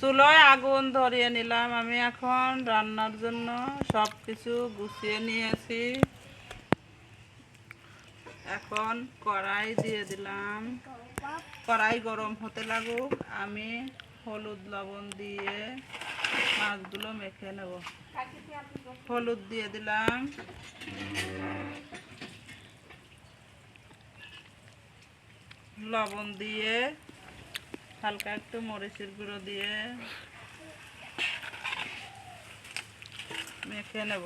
চুলোয় আগুন ধরিয়ে নিলাম। আমি এখন রান্নার জন্য সব কিছু গুছিয়ে নিয়েছি। এখন কড়াই দিয়ে দিলাম। কড়াই গরম হতে লাগুক। আমি হলুদ লবণ দিয়ে মাছগুলো মেখে নেব। হলুদ দিয়ে দিলাম। লবণ দিয়ে, হালকা একটু মরিচের গুঁড়ো দিয়ে মেখে নেব।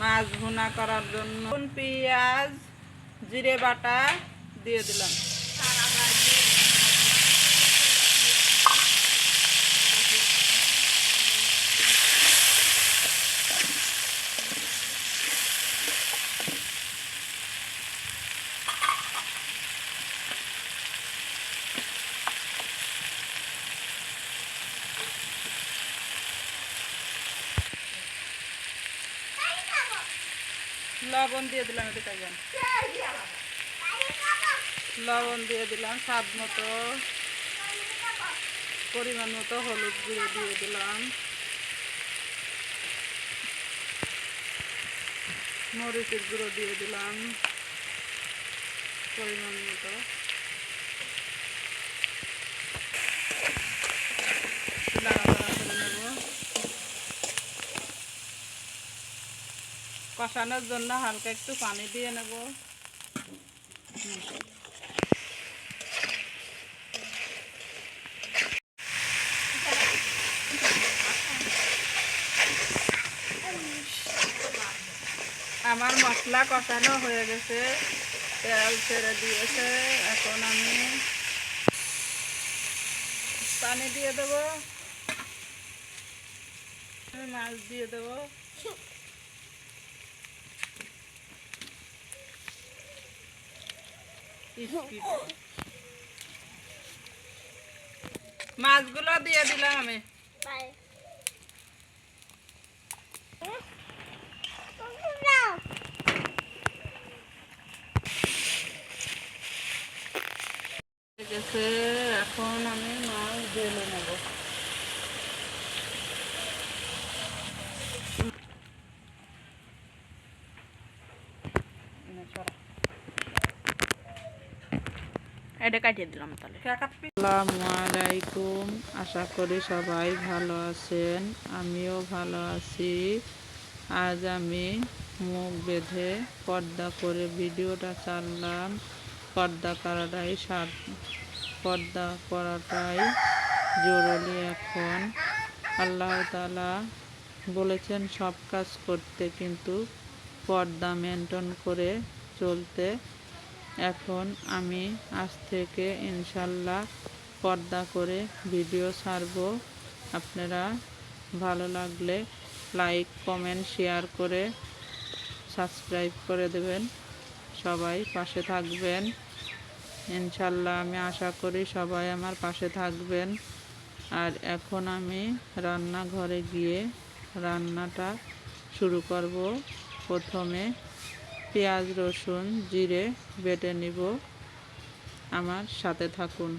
মাছ ভুনা করার জন্য। পেঁয়াজ, জিরে বাটা দিয়ে দিলাম। লবণ দিয়ে দিলাম এটা যান লবণ দিয়ে দিলাম, স্বাদ মতো, পরিমাণ মতো হলুদ গুঁড়ো দিয়ে দিলাম। মরিচের গুঁড়ো দিয়ে দিলাম, পরিমাণ মতো নাড়াচাড়া করে নেব কষানোর জন্য হালকা একটু পানি দিয়ে নেব। আমার মশলা কষানো হয়ে গেছে, তেল ছেড়ে দিয়েছে, এখন আমি পানি দিয়ে দেবো। মাছ দিয়ে দেবো। মাছগুলো দিয়ে দিলাম আমি। এখন আমি মাছ ঢেলে নেব। এটা কাটিয়ে দিলাম তাহলে। আসসালামু আলাইকুম আশা করি সবাই ভালো আছেন। আমিও ভালো আছি। আজ আমি মুখ বেঁধে পর্দা করে ভিডিওটা চাললাম পর্দা করাটাই সার পর্দা করাটাই জরুরি এখন। আল্লাহ তালা বলেছেন, সব কাজ করতে কিন্তু পর্দা মেনটেন করে চলতে এখন আমি আজ থেকে ইনশাল্লাহ পর্দা করে ভিডিও ছাড়ব। আপনারা ভালো লাগলে লাইক, কমেন্ট, শেয়ার করে সাবস্ক্রাইব করে দেবেন। সবাই পাশে থাকবেন। ইনশাল্লাহ আমি আশা করি সবাই আমার পাশে থাকবেন। আর এখন আমি রান্নাঘরে গিয়ে রান্নাটা শুরু করব। প্রথমে পেঁয়াজ রসুন জিরে বেটে নিব। আমার সাথে থাকুন।